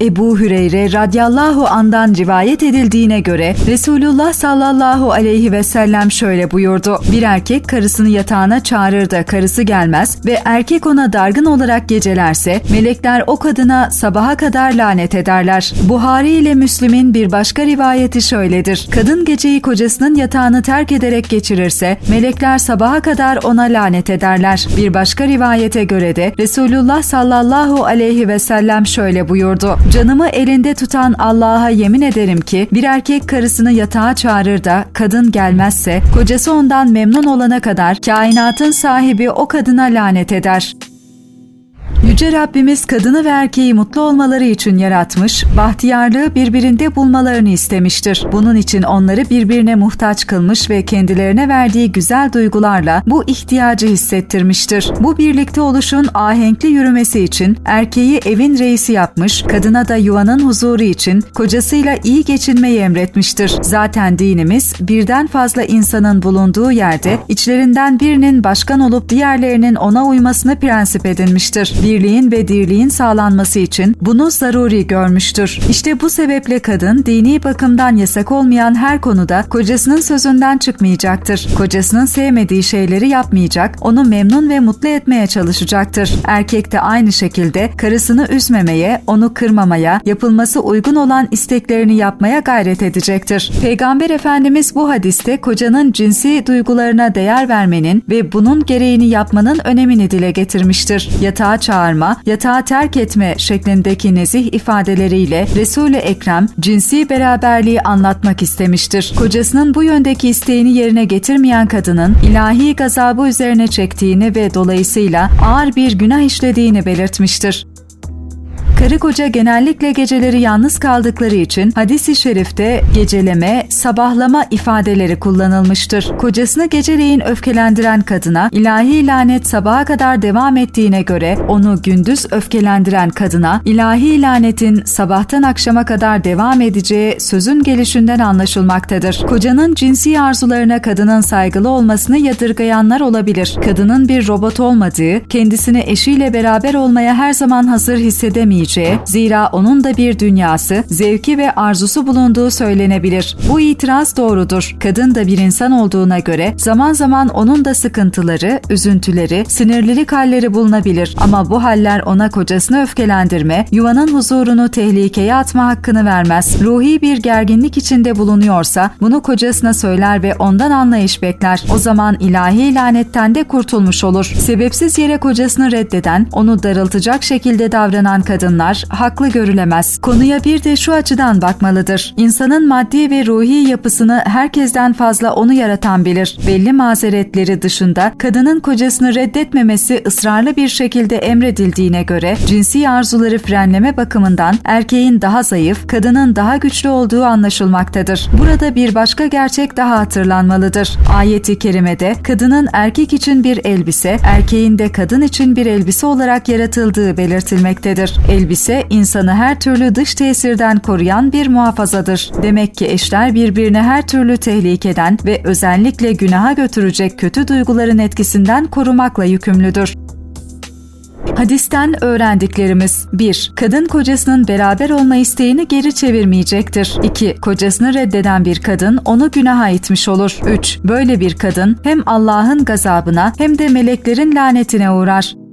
Ebu Hüreyre radıyallahu andan rivayet edildiğine göre Resulullah sallallahu aleyhi ve sellem şöyle buyurdu. Bir erkek karısını yatağına çağırır da karısı gelmez ve erkek ona dargın olarak gecelerse melekler o kadına sabaha kadar lanet ederler. Buhari ile Müslim'in bir başka rivayeti şöyledir. Kadın geceyi kocasının yatağını terk ederek geçirirse melekler sabaha kadar ona lanet ederler. Bir başka rivayete göre de Resulullah sallallahu aleyhi ve sellem şöyle buyurdu. Canımı elinde tutan Allah'a yemin ederim ki bir erkek karısını yatağa çağırır da kadın gelmezse kocası ondan memnun olana kadar kainatın sahibi o kadına lanet eder. Yüce Rabbimiz kadını ve erkeği mutlu olmaları için yaratmış, bahtiyarlığı birbirinde bulmalarını istemiştir. Bunun için onları birbirine muhtaç kılmış ve kendilerine verdiği güzel duygularla bu ihtiyacı hissettirmiştir. Bu birlikte oluşun ahenkli yürümesi için erkeği evin reisi yapmış, kadına da yuvanın huzuru için kocasıyla iyi geçinmeyi emretmiştir. Zaten dinimiz birden fazla insanın bulunduğu yerde içlerinden birinin başkan olup diğerlerinin ona uymasını prensip edinmiştir birliğin ve dirliğin sağlanması için bunu zaruri görmüştür. İşte bu sebeple kadın dini bakımdan yasak olmayan her konuda kocasının sözünden çıkmayacaktır. Kocasının sevmediği şeyleri yapmayacak, onu memnun ve mutlu etmeye çalışacaktır. Erkek de aynı şekilde karısını üzmemeye, onu kırmamaya, yapılması uygun olan isteklerini yapmaya gayret edecektir. Peygamber Efendimiz bu hadiste kocanın cinsi duygularına değer vermenin ve bunun gereğini yapmanın önemini dile getirmiştir. Yatağa çağırma, yatağı terk etme şeklindeki nezih ifadeleriyle Resul-i Ekrem cinsi beraberliği anlatmak istemiştir. Kocasının bu yöndeki isteğini yerine getirmeyen kadının ilahi gazabı üzerine çektiğini ve dolayısıyla ağır bir günah işlediğini belirtmiştir. Karı koca genellikle geceleri yalnız kaldıkları için hadis-i şerifte geceleme, sabahlama ifadeleri kullanılmıştır. Kocasını geceleyin öfkelendiren kadına ilahi lanet sabaha kadar devam ettiğine göre onu gündüz öfkelendiren kadına ilahi lanetin sabahtan akşama kadar devam edeceği sözün gelişinden anlaşılmaktadır. Kocanın cinsi arzularına kadının saygılı olmasını yadırgayanlar olabilir. Kadının bir robot olmadığı, kendisini eşiyle beraber olmaya her zaman hazır hissedemeyeceği, zira onun da bir dünyası, zevki ve arzusu bulunduğu söylenebilir. Bu itiraz doğrudur. Kadın da bir insan olduğuna göre zaman zaman onun da sıkıntıları, üzüntüleri, sinirlilik halleri bulunabilir. Ama bu haller ona kocasını öfkelendirme, yuvanın huzurunu tehlikeye atma hakkını vermez. Ruhi bir gerginlik içinde bulunuyorsa bunu kocasına söyler ve ondan anlayış bekler. O zaman ilahi lanetten de kurtulmuş olur. Sebepsiz yere kocasını reddeden, onu darıltacak şekilde davranan kadınlar haklı görülemez. Konuya bir de şu açıdan bakmalıdır. İnsanın maddi ve ruhi yapısını herkesten fazla onu yaratan bilir. Belli mazeretleri dışında kadının kocasını reddetmemesi ısrarlı bir şekilde emredildiğine göre cinsi arzuları frenleme bakımından erkeğin daha zayıf, kadının daha güçlü olduğu anlaşılmaktadır. Burada bir başka gerçek daha hatırlanmalıdır. Ayeti kerimede kadının erkek için bir elbise, erkeğin de kadın için bir elbise olarak yaratıldığı belirtilmektedir. Elbise insanı her türlü dış tesirden koruyan bir muhafazadır. Demek ki eşler birbirine her türlü tehlikeden ve özellikle günaha götürecek kötü duyguların etkisinden korumakla yükümlüdür. Hadisten öğrendiklerimiz 1. Kadın kocasının beraber olma isteğini geri çevirmeyecektir. 2. Kocasını reddeden bir kadın onu günaha itmiş olur. 3. Böyle bir kadın hem Allah'ın gazabına hem de meleklerin lanetine uğrar.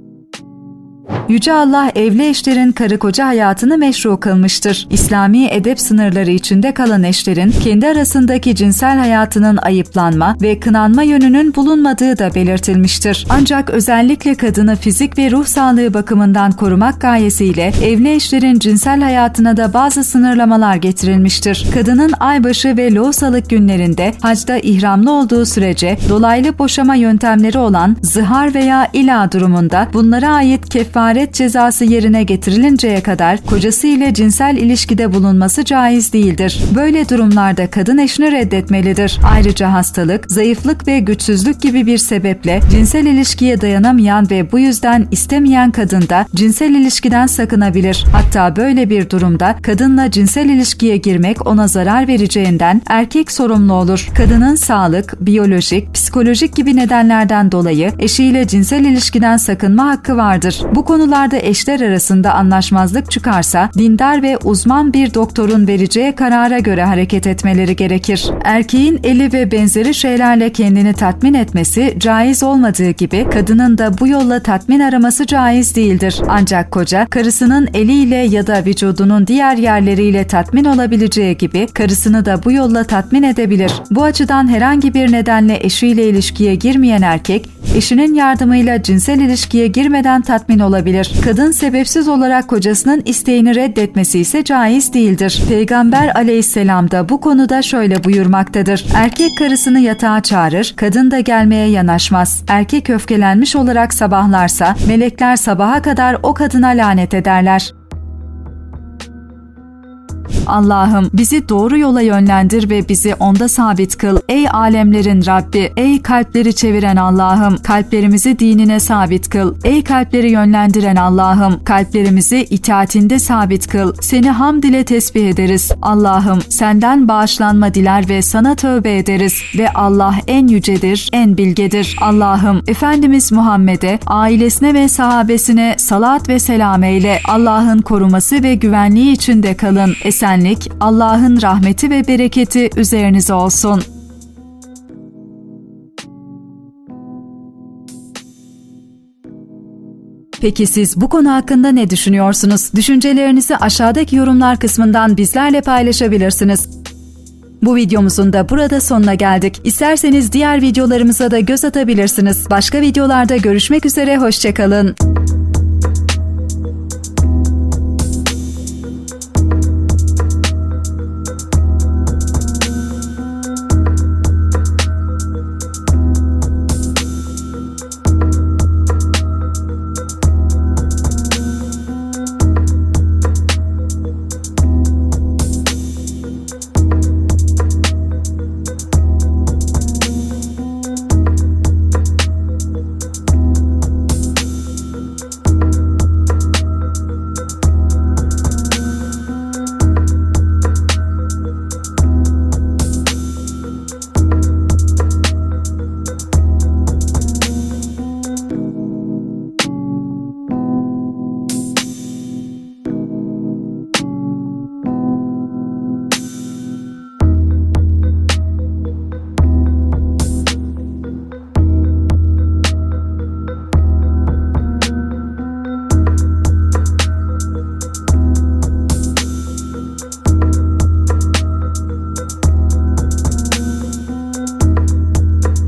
Yüce Allah evli eşlerin karı koca hayatını meşru kılmıştır. İslami edep sınırları içinde kalan eşlerin kendi arasındaki cinsel hayatının ayıplanma ve kınanma yönünün bulunmadığı da belirtilmiştir. Ancak özellikle kadını fizik ve ruh sağlığı bakımından korumak gayesiyle evli eşlerin cinsel hayatına da bazı sınırlamalar getirilmiştir. Kadının aybaşı ve loğusalık günlerinde hacda ihramlı olduğu sürece dolaylı boşama yöntemleri olan zihar veya ila durumunda bunlara ait kef kefaret cezası yerine getirilinceye kadar kocası ile cinsel ilişkide bulunması caiz değildir. Böyle durumlarda kadın eşini reddetmelidir. Ayrıca hastalık, zayıflık ve güçsüzlük gibi bir sebeple cinsel ilişkiye dayanamayan ve bu yüzden istemeyen kadın da cinsel ilişkiden sakınabilir. Hatta böyle bir durumda kadınla cinsel ilişkiye girmek ona zarar vereceğinden erkek sorumlu olur. Kadının sağlık, biyolojik, psikolojik gibi nedenlerden dolayı eşiyle cinsel ilişkiden sakınma hakkı vardır. Bu konularda eşler arasında anlaşmazlık çıkarsa dindar ve uzman bir doktorun vereceği karara göre hareket etmeleri gerekir. Erkeğin eli ve benzeri şeylerle kendini tatmin etmesi caiz olmadığı gibi kadının da bu yolla tatmin araması caiz değildir. Ancak koca karısının eliyle ya da vücudunun diğer yerleriyle tatmin olabileceği gibi karısını da bu yolla tatmin edebilir. Bu açıdan herhangi bir nedenle eşiyle ilişkiye girmeyen erkek eşinin yardımıyla cinsel ilişkiye girmeden tatmin olabilir. Kadın sebepsiz olarak kocasının isteğini reddetmesi ise caiz değildir. Peygamber aleyhisselam da bu konuda şöyle buyurmaktadır. Erkek karısını yatağa çağırır, kadın da gelmeye yanaşmaz. Erkek öfkelenmiş olarak sabahlarsa melekler sabaha kadar o kadına lanet ederler. Allah'ım bizi doğru yola yönlendir ve bizi onda sabit kıl. Ey alemlerin Rabbi, ey kalpleri çeviren Allah'ım, kalplerimizi dinine sabit kıl. Ey kalpleri yönlendiren Allah'ım, kalplerimizi itaatinde sabit kıl. Seni hamd ile tesbih ederiz. Allah'ım senden bağışlanma diler ve sana tövbe ederiz. Ve Allah en yücedir, en bilgedir. Allah'ım Efendimiz Muhammed'e, ailesine ve sahabesine salat ve selam eyle. Allah'ın koruması ve güvenliği içinde kalın. Esenlik, Allah'ın rahmeti ve bereketi üzerinize olsun. Peki siz bu konu hakkında ne düşünüyorsunuz? Düşüncelerinizi aşağıdaki yorumlar kısmından bizlerle paylaşabilirsiniz. Bu videomuzun da burada sonuna geldik. İsterseniz diğer videolarımıza da göz atabilirsiniz. Başka videolarda görüşmek üzere, hoşçakalın.